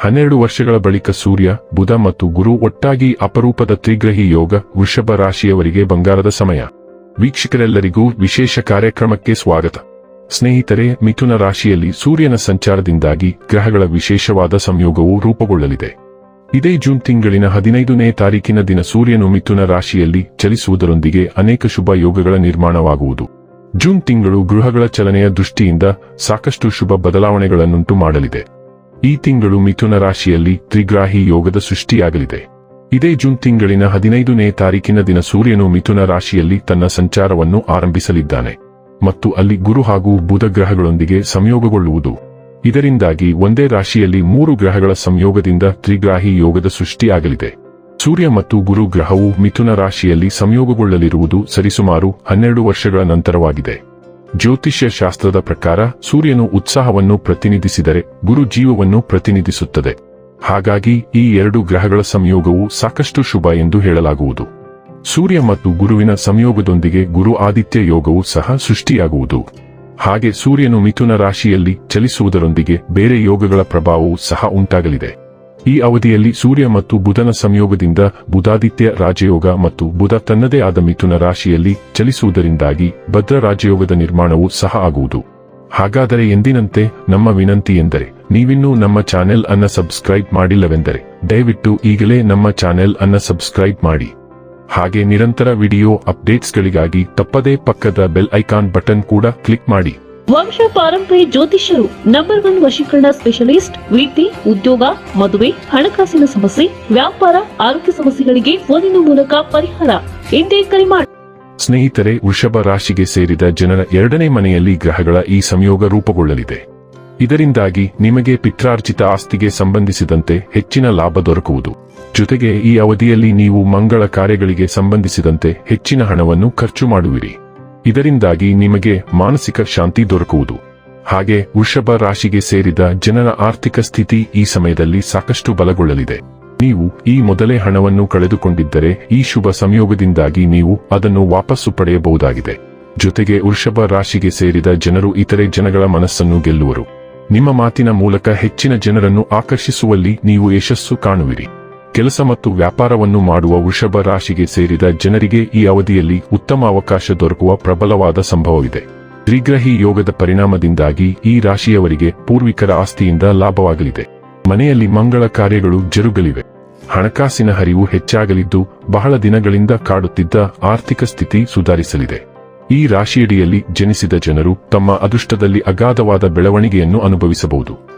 ಹನ್ನೆರಡು ವರ್ಷಗಳ ಬಳಿಕ ಸೂರ್ಯ, ಬುಧ ಮತ್ತು ಗುರು ಒಟ್ಟಾಗಿ ಅಪರೂಪದ ತ್ರಿಗ್ರಹಿ ಯೋಗ, ವೃಷಭ ರಾಶಿಯವರಿಗೆ ಬಂಗಾರದ ಸಮಯ. ವೀಕ್ಷಕರೆಲ್ಲರಿಗೂ ವಿಶೇಷ ಕಾರ್ಯಕ್ರಮಕ್ಕೆ ಸ್ವಾಗತ. ಸ್ನೇಹಿತರೆ, ಮಿಥುನ ರಾಶಿಯಲ್ಲಿ ಸೂರ್ಯನ ಸಂಚಾರದಿಂದಾಗಿ ಗ್ರಹಗಳ ವಿಶೇಷವಾದ ಸಂಯೋಗವು ರೂಪುಗೊಳ್ಳಲಿದೆ. ಇದೇ ಜೂನ್ ತಿಂಗಳಿನ ಹದಿನೈದನೇ ತಾರೀಕಿನ ದಿನ ಸೂರ್ಯನು ಮಿಥುನ ರಾಶಿಯಲ್ಲಿ ಚಲಿಸುವುದರೊಂದಿಗೆ ಅನೇಕ ಶುಭ ಯೋಗಗಳ ನಿರ್ಮಾಣವಾಗುವುದು. ಜೂನ್ ತಿಂಗಳು ಗೃಹಗಳ ಚಲನೆಯ ದೃಷ್ಟಿಯಿಂದ ಸಾಕಷ್ಟು ಶುಭ ಬದಲಾವಣೆಗಳನ್ನುಂಟು ಮಾಡಲಿದೆ. ಈ ತಿಂಗಳು ಮಿಥುನ ರಾಶಿಯಲ್ಲಿ ತ್ರಿಗ್ರಾಹಿ ಯೋಗದ ಸೃಷ್ಟಿಯಾಗಲಿದೆ. ಇದೇ ಜೂನ್ ತಿಂಗಳಿನ ಹದಿನೈದನೇ ತಾರೀಕಿನ ದಿನ ಸೂರ್ಯನು ಮಿಥುನ ರಾಶಿಯಲ್ಲಿ ತನ್ನ ಸಂಚಾರವನ್ನು ಆರಂಭಿಸಲಿದ್ದಾನೆ. ಮತ್ತು ಅಲ್ಲಿ ಗುರು ಹಾಗೂ ಬುಧ ಗ್ರಹಗಳೊಂದಿಗೆ ಸಂಯೋಗಗೊಳ್ಳುವುದು. ಇದರಿಂದಾಗಿ ಒಂದೇ ರಾಶಿಯಲ್ಲಿ ಮೂರು ಗ್ರಹಗಳ ಸಂಯೋಗದಿಂದ ತ್ರಿಗ್ರಾಹಿ ಯೋಗದ ಸೃಷ್ಟಿಯಾಗಲಿದೆ. ಸೂರ್ಯ ಮತ್ತು ಗುರು ಗ್ರಹವು ಮಿಥುನ ರಾಶಿಯಲ್ಲಿ ಸಂಯೋಗಗೊಳ್ಳಲಿರುವುದು ಸರಿಸುಮಾರು ಹನ್ನೆರಡು ವರ್ಷಗಳ ನಂತರವಾಗಿದೆ. ಜ್ಯೋತಿಷ್ಯ ಶಾಸ್ತ್ರದ ಪ್ರಕಾರ ಸೂರ್ಯನು ಉತ್ಸಾಹವನ್ನು ಪ್ರತಿನಿಧಿಸಿದರೆ ಗುರು ಜೀವವನ್ನು ಪ್ರತಿನಿಧಿಸುತ್ತದೆ. ಹಾಗಾಗಿ ಈ ಎರಡು ಗ್ರಹಗಳ ಸಂಯೋಗವು ಸಾಕಷ್ಟು ಶುಭ ಎಂದು ಹೇಳಲಾಗುವುದು. ಸೂರ್ಯ ಮತ್ತು ಗುರುವಿನ ಸಂಯೋಗದೊಂದಿಗೆ ಗುರು ಆದಿತ್ಯ ಯೋಗವು ಸಹ ಸೃಷ್ಟಿಯಾಗುವುದು. ಹಾಗೆ ಸೂರ್ಯನು ಮಿಥುನ ರಾಶಿಯಲ್ಲಿ ಚಲಿಸುವುದರೊಂದಿಗೆ ಬೇರೆ ಯೋಗಗಳ ಪ್ರಭಾವವೂ ಸಹ ಉಂಟಾಗಲಿದೆ. ಈ ಅವಧಿಯಲ್ಲಿ ಸೂರ್ಯ ಮತ್ತು ಬುಧನ ಸಂಯೋಗದಿಂದ ಬುಧಾದಿತ್ಯ ರಾಜಯೋಗ ಮತ್ತು ಬುಧ ತನ್ನದೇ ಆದ ಮಿಥುನ ರಾಶಿಯಲ್ಲಿ ಚಲಿಸುವುದರಿಂದಾಗಿ ಭದ್ರ ರಾಜಯೋಗದ ನಿರ್ಮಾಣವು ಸಹ ಆಗುವುದು. ಹಾಗಾದರೆ ಎಂದಿನಂತೆ ನಮ್ಮ ವಿನಂತಿ ಎಂದರೆ, ನೀವಿನ್ನೂ ನಮ್ಮ ಚಾನೆಲ್ ಅನ್ನ ಸಬ್ಸ್ಕ್ರೈಬ್ ಮಾಡಿಲ್ಲವೆಂದರೆ, ದಯವಿಟ್ಟು ಈಗಲೇ ನಮ್ಮ ಚಾನೆಲ್ ಅನ್ನ ಸಬ್ಸ್ಕ್ರೈಬ್ ಮಾಡಿ. ಹಾಗೆ ನಿರಂತರ ವಿಡಿಯೋ ಅಪ್ಡೇಟ್ಸ್ಗಳಿಗಾಗಿ ತಪ್ಪದೇ ಪಕ್ಕದ ಬೆಲ್ ಐಕಾನ್ ಬಟನ್ ಕೂಡ ಕ್ಲಿಕ್ ಮಾಡಿ. ವಂಶ ಪಾರಂಪರ್ಯ ಜ್ಯೋತಿಷ್ಯರು ನಂಬರ್ ಒನ್ ವಶೀಕರಣ ಸ್ಪೆಷಲಿಸ್ಟ್ ವಿಟಿ ಉದ್ಯೋಗ, ಮದುವೆ, ಹಣಕಾಸಿನ ಸಮಸ್ಯೆ, ವ್ಯಾಪಾರ, ಆರೋಗ್ಯ ಸಮಸ್ಯೆಗಳಿಗೆ ಫೋನಿನ ಮೂಲಕ ಪರಿಹಾರ. ಎಂದೇ ಕರೆ ಮಾಡಿ ಸ್ನೇಹಿತರೆ, ವೃಷಭ ರಾಶಿಗೆ ಸೇರಿದ ಜನರ ಎರಡನೇ ಮನೆಯಲ್ಲಿ ಗ್ರಹಗಳ ಈ ಸಂಯೋಗ ರೂಪುಗೊಳ್ಳಲಿದೆ. ಇದರಿಂದಾಗಿ ನಿಮಗೆ ಪಿತ್ರಾರ್ಜಿತ ಆಸ್ತಿಗೆ ಸಂಬಂಧಿಸಿದಂತೆ ಹೆಚ್ಚಿನ ಲಾಭ ದೊರಕುವುದು. ಜೊತೆಗೆ ಈ ಅವಧಿಯಲ್ಲಿ ನೀವು ಮಂಗಳ ಕಾರ್ಯಗಳಿಗೆ ಸಂಬಂಧಿಸಿದಂತೆ ಹೆಚ್ಚಿನ ಹಣವನ್ನು ಖರ್ಚು ಮಾಡುವಿರಿ. ಇದರಿಂದಾಗಿ ನಿಮಗೆ ಮಾನಸಿಕ ಶಾಂತಿ ದೊರಕುವುದು. ಹಾಗೆ ವೃಷಭ ರಾಶಿಗೆ ಸೇರಿದ ಜನರ ಆರ್ಥಿಕ ಸ್ಥಿತಿ ಈ ಸಮಯದಲ್ಲಿ ಸಾಕಷ್ಟು ಬಲಗೊಳ್ಳಲಿದೆ. ನೀವು ಈ ಮೊದಲೇ ಹಣವನ್ನು ಕಳೆದುಕೊಂಡಿದ್ದರೆ ಈ ಶುಭ ಸಂಯೋಗದಿಂದಾಗಿ ನೀವು ಅದನ್ನು ವಾಪಸ್ಸು ಪಡೆಯಬಹುದಾಗಿದೆ. ಜೊತೆಗೆ ವೃಷಭ ರಾಶಿಗೆ ಸೇರಿದ ಜನರು ಇತರೆ ಜನಗಳ ಮನಸ್ಸನ್ನು ಗೆಲ್ಲುವರು. ನಿಮ್ಮ ಮಾತಿನ ಮೂಲಕ ಹೆಚ್ಚಿನ ಜನರನ್ನು ಆಕರ್ಷಿಸುವಲ್ಲಿ ನೀವು ಯಶಸ್ಸು ಕಾಣುವಿರಿ. ಕೆಲಸ ಮತ್ತು ವ್ಯಾಪಾರವನ್ನು ಮಾಡುವ ವೃಷಭ ರಾಶಿಗೆ ಸೇರಿದ ಜನರಿಗೆ ಈ ಅವಧಿಯಲ್ಲಿ ಉತ್ತಮ ಅವಕಾಶ ದೊರಕುವ ಪ್ರಬಲವಾದ ಸಂಭವವಿದೆ. ತ್ರಿಗ್ರಹಿ ಯೋಗದ ಪರಿಣಾಮದಿಂದಾಗಿ ಈ ರಾಶಿಯವರಿಗೆ ಪೂರ್ವಿಕರ ಆಸ್ತಿಯಿಂದ ಲಾಭವಾಗಲಿದೆ. ಮನೆಯಲ್ಲಿ ಮಂಗಳ ಕಾರ್ಯಗಳು ಜರುಗಲಿವೆ. ಹಣಕಾಸಿನ ಹರಿವು ಹೆಚ್ಚಾಗಲಿದ್ದು ಬಹಳ ದಿನಗಳಿಂದ ಕಾಡುತ್ತಿದ್ದ ಆರ್ಥಿಕ ಸ್ಥಿತಿ ಸುಧಾರಿಸಲಿದೆ. ಈ ರಾಶಿಯಡಿಯಲ್ಲಿ ಜನಿಸಿದ ಜನರು ತಮ್ಮ ಅದೃಷ್ಟದಲ್ಲಿ ಅಗಾಧವಾದ ಬೆಳವಣಿಗೆಯನ್ನು ಅನುಭವಿಸಬಹುದು.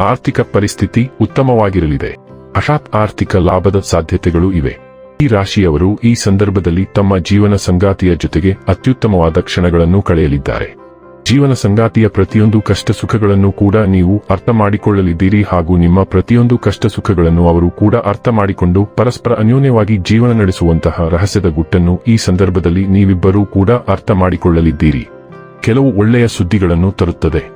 ಆರ್ಥಿಕ ಪರಿಸ್ಥಿತಿ ಉತ್ತಮವಾಗಿರಲಿದೆ. ಹಠಾತ್ ಆರ್ಥಿಕ ಲಾಭದ ಸಾಧ್ಯತೆಗಳು ಇವೆ. ಈ ರಾಶಿಯವರು ಈ ಸಂದರ್ಭದಲ್ಲಿ ತಮ್ಮ ಜೀವನ ಸಂಗಾತಿಯ ಜೊತೆಗೆ ಅತ್ಯುತ್ತಮವಾದ ಕ್ಷಣಗಳನ್ನು ಕಳೆಯಲಿದ್ದಾರೆ. ಜೀವನ ಸಂಗಾತಿಯ ಪ್ರತಿಯೊಂದು ಕಷ್ಟ ಸುಖಗಳನ್ನು ಕೂಡ ನೀವು ಅರ್ಥ ಮಾಡಿಕೊಳ್ಳಲಿದ್ದೀರಿ ಹಾಗೂ ನಿಮ್ಮ ಪ್ರತಿಯೊಂದು ಕಷ್ಟ ಸುಖಗಳನ್ನು ಅವರು ಕೂಡ ಅರ್ಥ ಮಾಡಿಕೊಂಡು ಪರಸ್ಪರ ಅನ್ಯೋನ್ಯವಾಗಿ ಜೀವನ ನಡೆಸುವಂತಹ ರಹಸ್ಯದ ಗುಟ್ಟನ್ನು ಈ ಸಂದರ್ಭದಲ್ಲಿ ನೀವಿಬ್ಬರೂ ಕೂಡ ಅರ್ಥ ಮಾಡಿಕೊಳ್ಳಲಿದ್ದೀರಿ. ಕೆಲವು ಒಳ್ಳೆಯ ಸುದ್ದಿಗಳನ್ನು ತರುತ್ತದೆ.